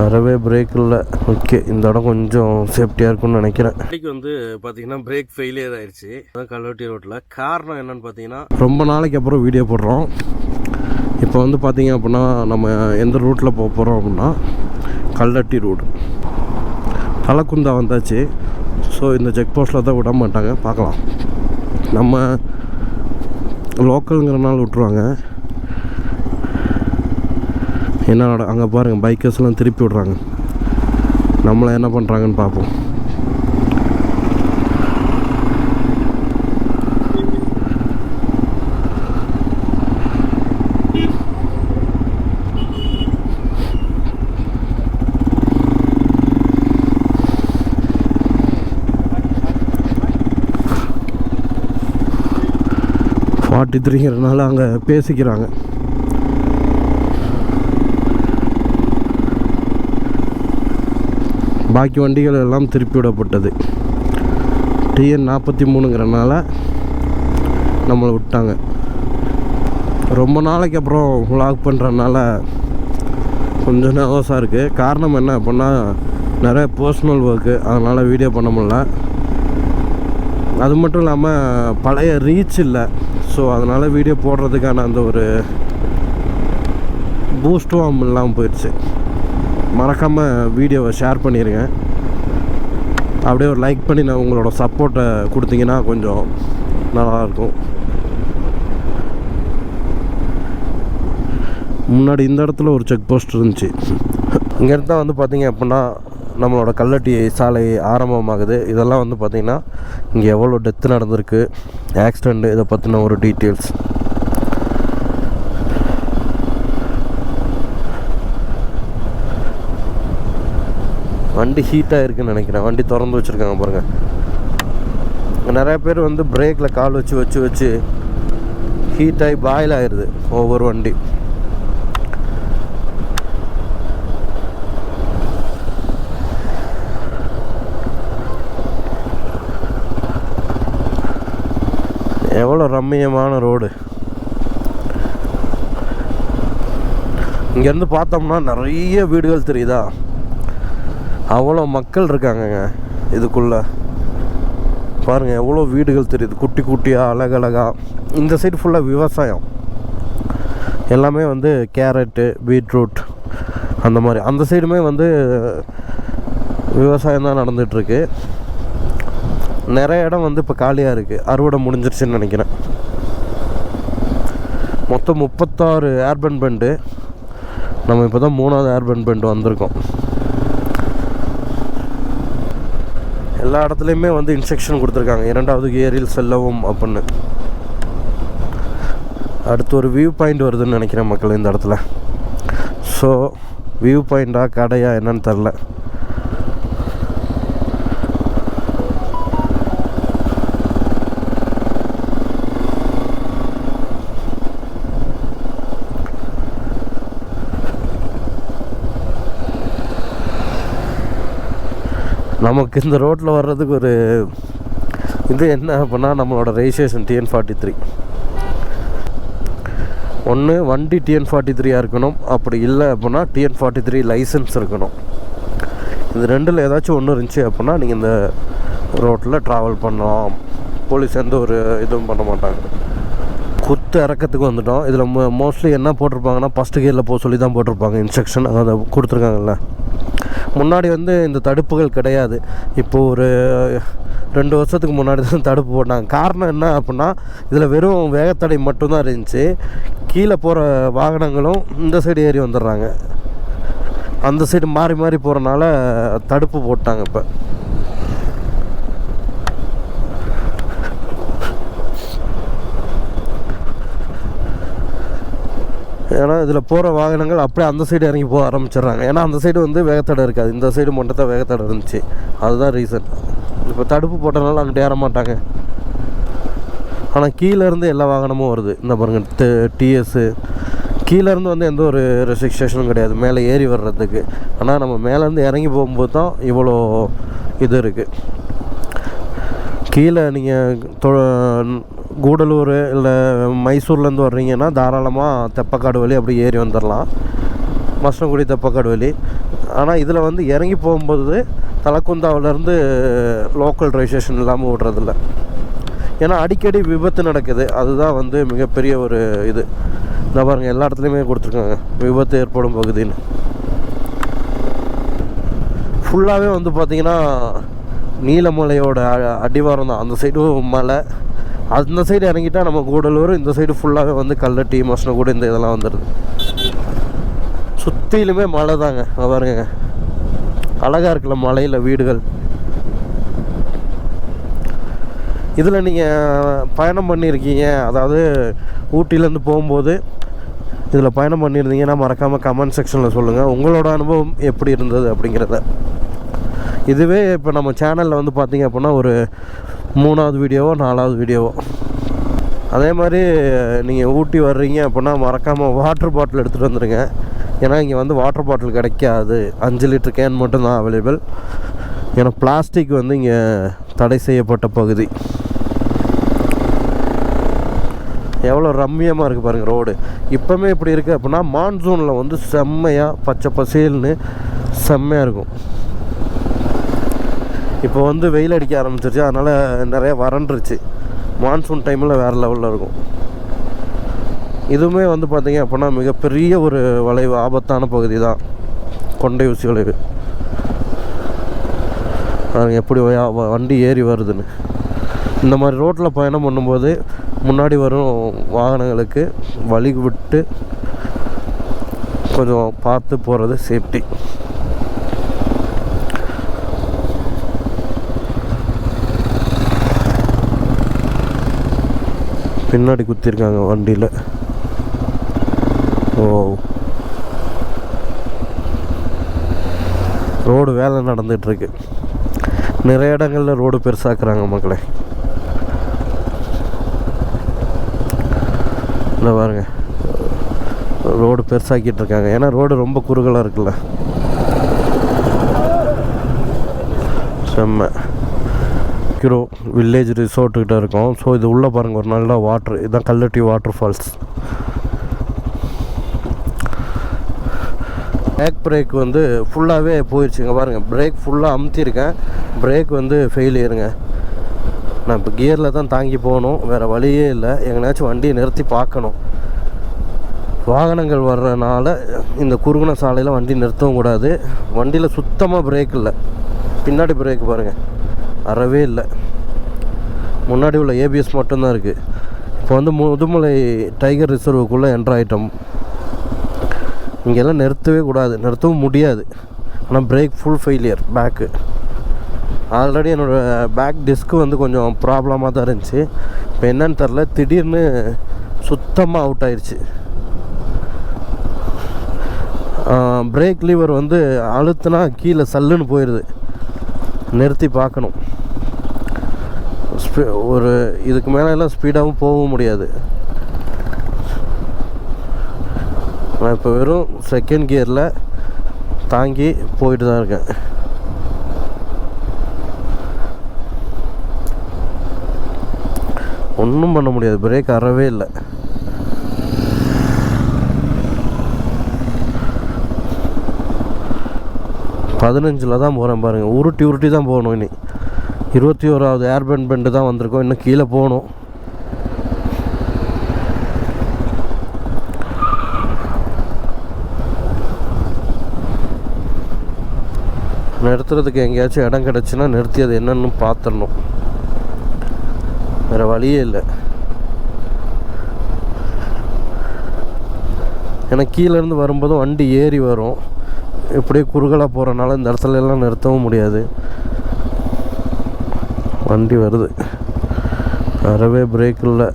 அறவே பிரேக் இல்லை. ஓகே இந்த இடம் கொஞ்சம் சேஃப்டியாக இருக்கும்னு நினைக்கிறேன். வண்டிக்கு வந்து பார்த்தீங்கன்னா பிரேக் ஃபெயிலியர் ஆயிடுச்சு அதான் கல்லூட்டி ரோட்டில் காரணம் என்னன்னு பார்த்தீங்கன்னா ரொம்ப நாளைக்கு அப்புறம் வீடியோ போடுறோம். இப்போ வந்து பார்த்தீங்க அப்படின்னா நம்ம எந்த ரூட்டில் போக போகிறோம் அப்படின்னா கல்லட்டி ரோடு தலக்குந்தா வந்தாச்சு. ஸோ இந்த செக் போஸ்ட்டில் தான் விட மாட்டாங்க. பார்க்கலாம். நம்ம லோக்கலுங்கிறனால விட்ருவாங்க என்ன நட அங்கே பாருங்கள் பைக்கர்ஸ்லாம் திருப்பி விட்றாங்க. நம்மளை என்ன பண்ணுறாங்கன்னு பார்ப்போம் ஃபார்ட்டி த்ரீங்கிறதுனால அங்கே பேசிக்கிறாங்க. பாக்கி வண்டிகள் எல்லாம் திருப்பி விடப்பட்டது டிஎன் நாற்பத்தி மூணுங்கிறனால நம்மளை விட்டாங்க. ரொம்ப நாளைக்கு அப்புறம் விளாக் பண்ணுறதுனால கொஞ்சம் நர்வஸாக இருக்குது காரணம் என்ன அப்படின்னா நிறைய பர்சனல் ஒர்க்கு அதனால் வீடியோ பண்ண முடில அது மட்டும் இல்லாமல் பழைய ரீச் இல்லை. ஸோ அதனால் வீடியோ போடுறதுக்கான அந்த ஒரு பூஸ்ட்டும் இல்லாமல் போயிடுச்சு மறக்காமல் வீடியோவை ஷேர் பண்ணிடுங்க அப்படியே ஒரு லைக் பண்ணி நான் உங்களோட சப்போர்ட்டை கொடுத்தீங்கன்னா கொஞ்சம் நல்லாயிருக்கும். முன்னாடி இந்த இடத்துல ஒரு செக் போஸ்ட் இருந்துச்சு. இங்கேருந்து தான் வந்து பார்த்தீங்க அப்படின்னா நம்மளோட கல்லட்டி சாலை ஆரம்பமாகுது. இதெல்லாம் வந்து பார்த்திங்கன்னா இங்கே எவ்வளோ டெத்து நடந்திருக்கு ஆக்சிடெண்ட்டு இதை பற்றின ஒரு டீட்டெயில்ஸ் வண்டி ஹீட்டாக இருக்குன்னு நினைக்கிறேன். வண்டி திறந்து வச்சுருக்காங்க பாருங்கள் நிறைய பேர் வந்து பிரேக்கில் கால் வச்சு வச்சு வச்சு ஹீட் ஆகி பாயில் ஆயிடுது ஒவ்வொரு வண்டி. எவ்வளோ ரம்மியமான ரோடு இங்கேருந்து பார்த்தோம்னா நிறைய வீடுகள் தெரியுதா? அவ்வளோ மக்கள் இருக்காங்கங்க இதுக்குள்ளே. பாருங்கள் எவ்வளோ வீடுகள் தெரியுது. குட்டி குட்டியாக அழகழகாக இந்த சைடு ஃபுல்லாக விவசாயம். எல்லாமே வந்து கேரட்டு பீட்ரூட் அந்த மாதிரி. அந்த சைடுமே வந்து விவசாயம் தான் நடந்துகிட்ருக்கு நிறைய இடம் வந்து இப்போ காலியாக இருக்குது அறுவடை முடிஞ்சிருச்சுன்னு நினைக்கிறேன். மொத்தம் முப்பத்தாறு ஏர்பன் பெண்டு நம்ம இப்போ தான் மூணாவது ஏர்பன் பெண்டு வந்திருக்கோம். எல்லா இடத்துலையுமே வந்து இன்ஸ்ட்ரக்ஷன் கொடுத்துருக்காங்க. இரண்டாவது கியரில் செல்லவும் அப்படின்னு. அடுத்து ஒரு வியூ பாயிண்ட் வருதுன்னு நினைக்கிறேன் மக்கள் இந்த இடத்துல. ஸோ வியூ பாயிண்டா கடையா என்னன்னு தெரில நமக்கு இந்த ரோட்டில் வர்றதுக்கு ஒரு இது என்ன அப்படின்னா நம்மளோட ரெஜிஸ்ட்ரேஷன் டிஎன் ஃபார்ட்டி த்ரீ ஒன்று வண்டி டிஎன் ஃபார்ட்டி த்ரீயாக இருக்கணும். அப்படி இல்லை அப்படின்னா டிஎன் ஃபார்ட்டி த்ரீ லைசன்ஸ் இருக்கணும். இது ரெண்டில் ஏதாச்சும் ஒன்று இருந்துச்சு அப்படின்னா நீங்கள் இந்த ரோட்டில் ட்ராவல் பண்ணலாம். போலீஸ் எந்த ஒரு இதுவும் பண்ண மாட்டாங்க. குத்து இறக்கத்துக்கு வந்துட்டோம். இதில் மோ மோஸ்ட்லி என்ன போட்டிருப்பாங்கன்னா ஃபஸ்ட்டு கியரில் போக சொல்லி தான் போட்டிருப்பாங்க. இன்ஸ்ட்ரக்ஷன் அதை கொடுத்துருக்காங்கல்ல. முன்னாடி வந்து இந்த தடுப்புகள் கிடையாது. இப்போது ஒரு ரெண்டு வருஷத்துக்கு முன்னாடி தான் தடுப்பு போட்டாங்க. காரணம் என்ன அப்படின்னா இதில் வெறும் வேகத்தடை மட்டும்தான் இருந்துச்சு. கீழே போகிற வாகனங்களும் இந்த சைடு ஏறி வந்துடுறாங்க. அந்த சைடு மாறி மாறி போகிறனால தடுப்பு போட்டாங்க இப்போ. ஏன்னா இதில் போகிற வாகனங்கள் அப்படியே அந்த சைடு இறங்கி போக ஆரம்பிச்சிடுறாங்க. ஏன்னா அந்த சைடு வந்து வேகத்தடை இருக்காது. இந்த சைடு மட்டும் தான் வேகத்தடை இருந்துச்சு. அதுதான் ரீசன் இப்போ தடுப்பு போட்டனால அங்கிட்ட ஏற மாட்டாங்க. ஆனால் கீழேருந்து எல்லா வாகனமும் வருது. இந்த பாருங்க டிஎஸ்ஸு கீழேருந்து வந்து எந்த ஒரு ரெஸ்ட்ரிக்ஷேஷனும் கிடையாது. மேலே ஏறி வர்றதுக்கு. ஆனால் நம்ம மேலேருந்து இறங்கி போகும்போது தான் இவ்வளோ இது இருக்குது கீழே நீங்கள் தொ கூடலூர் இல்லை மைசூர்லேருந்து வர்றீங்கன்னா தாராளமாக தெப்பக்காடு வழி அப்படி ஏறி வந்துடலாம் மஸ்டங்குடி தெப்பக்காடு வழி. ஆனால் இதில் வந்து இறங்கி போகும்போது தலக்குந்தாவிலேருந்து லோக்கல் ரெஜிஸ்ட்ரேஷன் இல்லாமல் விடுறதில்ல. ஏன்னா அடிக்கடி விபத்து நடக்குது. அதுதான் வந்து மிகப்பெரிய ஒரு இது. இந்த பாருங்க எல்லா இடத்துலையுமே கொடுத்துருக்காங்க. விபத்து ஏற்படும் பகுதின்னு. ஃபுல்லாகவே வந்து பார்த்திங்கன்னா நீலமலையோட அ- அடிவாரம் தான். அந்த சைடும் மலை. அந்த சைடு இறங்கிட்டா நம்ம கூடலூர் இந்த சைடு ஃபுல்லாகவே வந்து கல்லட்டி கூட இந்த இதெல்லாம் வந்துடுது சுற்றிலுமே மழை தாங்க பாருங்க அழகாக இருக்குல்ல மலையில் வீடுகள். இதில் நீங்கள் பயணம் பண்ணியிருக்கீங்க அதாவது ஊட்டியிலேருந்து போகும்போது இதில் பயணம் பண்ணியிருந்தீங்கன்னா மறக்காமல் கமெண்ட் செக்ஷனில் சொல்லுங்கள் உங்களோட அனுபவம் எப்படி இருந்தது அப்படிங்கிறத. இதுவே இப்போ நம்ம சேனலில் வந்து பார்த்தீங்க அப்படின்னா ஒரு மூணாவது வீடியோவோ நாலாவது வீடியோவோ. அதே மாதிரி நீங்கள் ஊட்டி வர்றீங்க அப்படின்னா மறக்காமல் வாட்டர் பாட்டில் எடுத்துகிட்டு வந்துடுங்க ஏன்னா இங்கே வந்து வாட்டர் பாட்டில் கிடைக்காது. அஞ்சு லிட்டர் கேன் மட்டும்தான் அவைலபிள் ஏன்னா பிளாஸ்டிக் வந்து இங்கே தடை செய்யப்பட்ட பகுதி. எவ்வளோ ரம்மியமாக இருக்குது பாருங்கள் ரோடு இப்போவுமே இப்படி இருக்குது அப்படின்னா மான்சூனில் வந்து செம்மையாக பச்சை பசேல்னு செம்மையாக இருக்கும். இப்போ வந்து வெயில் அடிக்க ஆரம்பிச்சிருச்சு. அதனால் நிறைய வறண்டுருச்சு. மான்சூன் டைமில் வேறு லெவலில் இருக்கும். இதுவுமே வந்து பார்த்திங்க அப்படின்னா மிகப்பெரிய ஒரு வளைவு ஆபத்தான பகுதி தான். கொண்டை ஊசி வளைவு. எப்படி வண்டி ஏறி வருதுன்னு. இந்த மாதிரி ரோட்டில் பயணம் பண்ணும்போது முன்னாடி வரும் வாகனங்களுக்கு வழி விட்டு கொஞ்சம் பார்த்து போகிறது சேஃப்டி பின்னாடி குத்திருக்காங்க வண்டியில். ஓ. ரோடு வேலை நடந்துகிட்ருக்கு நிறைய இடங்களில் ரோடு பெருசாக்குறாங்க மக்களே. இல்லை பாருங்க. ரோடு பெருசாக்கிட்டு இருக்காங்க ஏன்னா ரோடு ரொம்ப குறுகலாக இருக்குல்ல. செம்ம. கிரோ வில்லேஜ் ரிசார்ட்டுக்கிட்ட இருக்கோம். ஸோ இது உள்ளே பாருங்கள் ஒரு நல்ல வாட்ரு இதுதான் Kalhatti water falls back brake வந்து ஃபுல்லாகவே போயிடுச்சுங்க பாருங்கள் பிரேக் ஃபுல்லாக அமுத்திருக்கேன். பிரேக் வந்து ஃபெயிலியருங்க நான் இப்போ கியரில் தான் தாங்கி போகணும். வேறு வழியே இல்லை. எங்கேனாச்சும் வண்டியை நிறுத்தி பார்க்கணும். வாகனங்கள் வர்றனால இந்த குறுகுன சாலையில் வண்டி நிறுத்தவும் கூடாது. வண்டியில் சுத்தமாக பிரேக் இல்லை. பின்னாடி பிரேக் பாருங்கள் அறவே இல்லை. முன்னாடி உள்ள ஏபிஎஸ் மட்டும்தான் இருக்குது இப்போ வந்து முதுமலை டைகர் ரிசர்வுக்குள்ளே என்ட்ரு ஆகிட்டோம் இங்கெல்லாம் நிறுத்தவே கூடாது. நிறுத்தவும் முடியாது. ஆனால் brake full failure back already என்னோடய பேக் டிஸ்க்கு வந்து கொஞ்சம் ப்ராப்ளமாக தான் இருந்துச்சு. இப்போ என்னன்னு தெரில திடீர்னு சுத்தமாக அவுட் ஆயிடுச்சு பிரேக் லீவர் வந்து அழுத்துனா கீழே சல்லுன்னு போயிடுது நிறுத்தி பார்க்கணும். ஸ்பீ ஒரு இதுக்கு மேலே எல்லாம் ஸ்பீடாகவும் போகவும் முடியாது. நான் இப்போ வெறும் செகண்ட் கியரில் தாங்கி போயிட்டு தான் இருக்கேன். ஒன்றும் பண்ண முடியாது. பிரேக் அறவே இல்லை. பதினஞ்சில் தான் போகிறேன் பாருங்கள் உருட்டி உருட்டி தான் போகணும் இனி. இருபத்தி ஓராவது ஏர்பேண்ட் பெண்டு தான் வந்திருக்கோம். இன்னும் கீழே போகணும். நிறுத்துறதுக்கு எங்கேயாச்சும் இடம் கிடச்சுன்னா நிறுத்தி அது என்னென்னு பார்த்துடணும் வேறு வழியே இல்லை. ஏன்னா கீழேருந்து வரும்போதும் வண்டி ஏறி வரும். இப்படியே குறுகலாக போகிறனால இந்த இடத்துல எல்லாம் நிறுத்தவும் முடியாது. வண்டி வருது. அறவே பிரேக் இல்லை.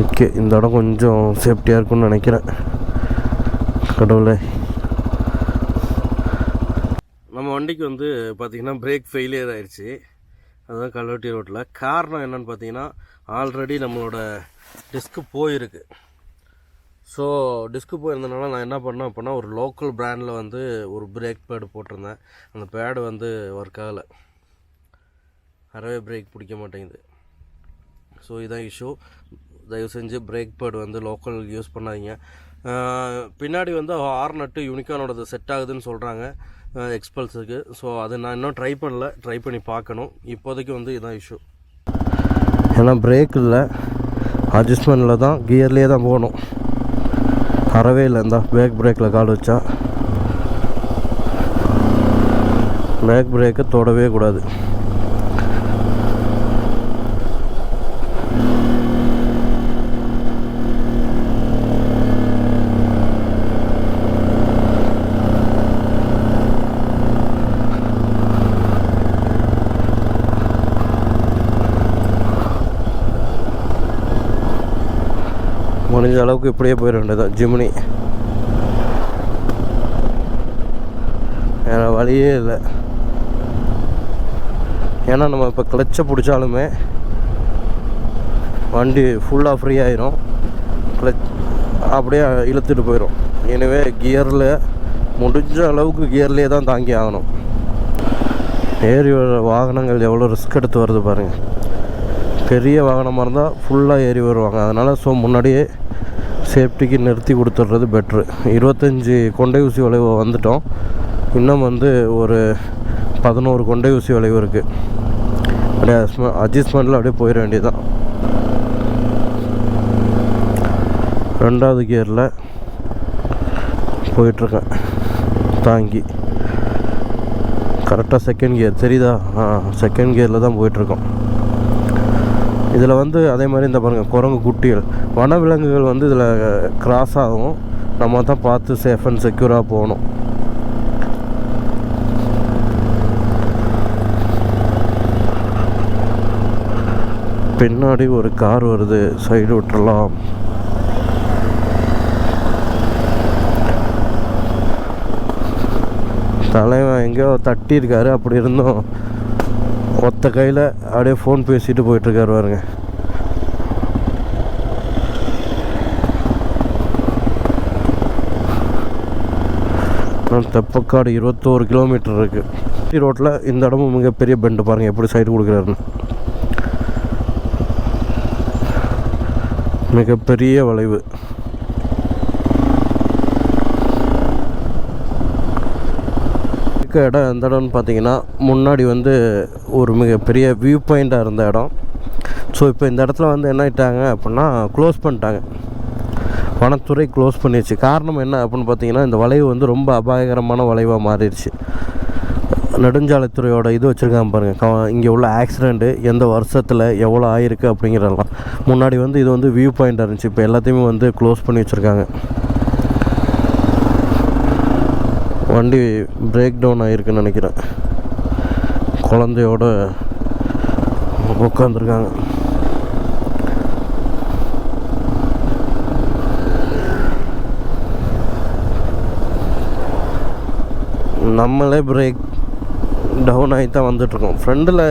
ஓகே இந்த இடம் கொஞ்சம் சேஃப்டியாக இருக்கும்னு நினைக்கிறேன். கடவுளே. நம்ம வண்டிக்கு வந்து பார்த்திங்கன்னா பிரேக் ஃபெயிலியர் ஆயிடுச்சு அதுதான் கல்வெட்டி ரோட்டில் காரணம் என்னன்னு பார்த்தீங்கன்னா ஆல்ரெடி நம்மளோட டிஸ்க்கு போயிருக்கு. ஸோ டிஸ்க்கு போயிருந்தனால நான் என்ன பண்ணேன் அப்படின்னா ஒரு லோக்கல் ப்ராண்டில் வந்து ஒரு பிரேக் பேடு போட்டிருந்தேன். அந்த பேடு வந்து ஒர்க் ஆகலை. அறவே பிரேக் பிடிக்க மாட்டேங்குது. ஸோ இதான் இஷ்யூ தயவு செஞ்சு பிரேக் பேடு வந்து லோக்கல் யூஸ் பண்ணாதீங்க. பின்னாடி வந்து ஆர் நட்டு யூனிகானோடது செட் ஆகுதுன்னு சொல்கிறாங்க எக்ஸ்பல்ஸுக்கு ஸோ அது நான் இன்னும் ட்ரை பண்ணல. ட்ரை பண்ணி பார்க்கணும். இப்போதைக்கு வந்து இதுதான் இஷ்யூ ஏன்னா பிரேக் இல்லை அட்ஜஸ்ட்மெண்ட்டில் தான் கியர்லேயே தான் போகணும். அறவே இல்லை. இந்த பேக் பிரேக்கில் கால் வச்சா. பேக் பிரேக்கை தொடவே கூடாது. முடிஞ்ச அளவுக்கு இப்படியே போயிட வேண்டியதான் ஜிமினி. வேறு வழியே இல்லை. ஏன்னா நம்ம இப்போ கிளச்சை பிடிச்சாலுமே வண்டி ஃபுல்லாக ஃப்ரீ ஆயிரும். கிளச் அப்படியே இழுத்துட்டு போயிடும் எனவே கியரில் முடிஞ்ச அளவுக்கு கியர்லேயே தான் தாங்கி ஆகணும். ஏறி வர வாகனங்கள் எவ்வளோ ரிஸ்க் எடுத்து வருது பாருங்கள் பெரிய வாகனமாக இருந்தால் ஃபுல்லாக ஏறி வருவாங்க. அதனால் ஸோ முன்னாடியே சேஃப்டிக்கு நிறுத்தி கொடுத்துட்றது பெட்ரு. இருபத்தஞ்சி கொண்டை ஊசி வளைவு வந்துட்டோம். இன்னும் வந்து ஒரு பதினோரு கொண்டை ஊசி வளைவு இருக்குது அப்படியே அட்ஜஸ்ட்மெண்ட்டில் அப்படியே போயிட வேண்டியதுதான். ரெண்டாவது கியரில் போயிட்டுருக்கேன். தாங்கி. கரெக்டாக செகண்ட் கியர் தெரியுதா? ஆ செகண்ட் கியரில் தான் போயிட்டுருக்கோம். இதில் வந்து அதே மாதிரி இந்த பாருங்கள் குரங்கு குட்டிகள். வனவிலங்குகள் வந்து இதில் கிராஸ் ஆகும். நம்ம தான் பார்த்து சேஃப் அண்ட் செக்யூராக போகணும். பின்னாடி ஒரு கார் வருது சைடு விட்டுறலாம். தலைவன் எங்கேயோ தட்டியிருக்காரு அப்படி இருந்தும். ஒத்த கையில் அப்படியே ஃபோன் பேசிட்டு போயிட்டுருக்காரு பாருங்க. தெப்பக்காடு இருபத்தோரு கிலோமீட்டர் இருக்குது ரோட்டில் இந்த இடமும் மிகப்பெரிய பெண்டு பாருங்கள் எப்படி சைடு கொடுக்குறாருன்னு. மிகப்பெரிய வளைவு. இருக்க இடம் எந்த இடம்னு பார்த்தீங்கன்னா முன்னாடி வந்து ஒரு மிகப்பெரிய வியூ பாயிண்ட்டாக இருந்த இடம். ஸோ இப்போ இந்த இடத்துல வந்து என்ன ஆகிட்டாங்க அப்படின்னா க்ளோஸ் பண்ணிட்டாங்க. வனத்துறை க்ளோஸ் பண்ணிடுச்சு காரணம் என்ன அப்படின்னு பார்த்தீங்கன்னா இந்த வளைவு வந்து ரொம்ப அபாயகரமான வளைவாக மாறிடுச்சு. நெடுஞ்சாலைத்துறையோட இது வச்சுருக்காங்க பாருங்கள் இங்கே உள்ள ஆக்சிடெண்ட்டு எந்த வருஷத்தில் எவ்வளோ ஆயிருக்கு அப்படிங்கிறதெல்லாம். முன்னாடி வந்து இது வந்து வியூ பாயிண்ட்டாக இருந்துச்சு. இப்போ எல்லாத்தையுமே வந்து க்ளோஸ் பண்ணி வச்சுருக்காங்க. வண்டி பிரேக் டவுன் ஆகிருக்குன்னு நினைக்கிறேன். குழந்தையோட உட்காந்துருக்காங்க நம்மளே பிரேக் டவுன் ஆகி தான் வந்துட்ருக்கோம் ஃப்ரண்டில்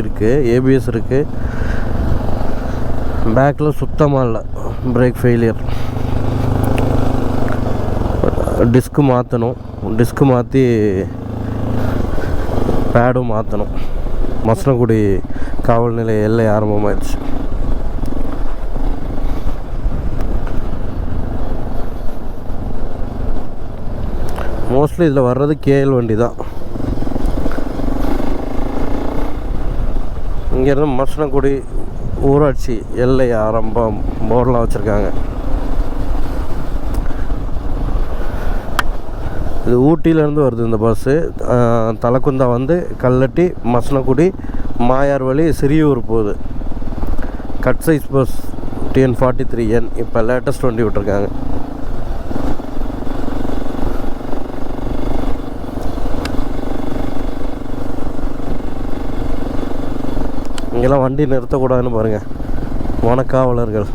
இருக்குது ஏபிஎஸ் இருக்குது பேக்கில் சுத்தமாக இல்லை. பிரேக் ஃபெயிலியர் டிஸ்க்கு மாற்றணும் டிஸ்க்கு மாற்றி பேடும் மாற்றணும் மசனகுடி காவல் நிலைய எல்லை ஆரம்பமாயிடுச்சு. மோஸ்ட்லி இதில் வர்றது கேஎல் வண்டி தான் இங்கேருந்து மசனகுடி ஊராட்சி எல்லை ஆரம்பம் போர்டெலாம் வச்சுருக்காங்க. இது ஊட்டியிலேருந்து வருது இந்த பஸ்ஸு தலக்குந்தா வந்து கல்லட்டி மசனக்குடி மாயார் வழி சிறியூர் போகுது. Cut size bus TN forty three N இப்போ லேட்டஸ்ட் வண்டி விட்ருக்காங்க இங்கெல்லாம் வண்டி நிறுத்தக்கூடாதுன்னு பாருங்கள் வனக்காவலர்கள்.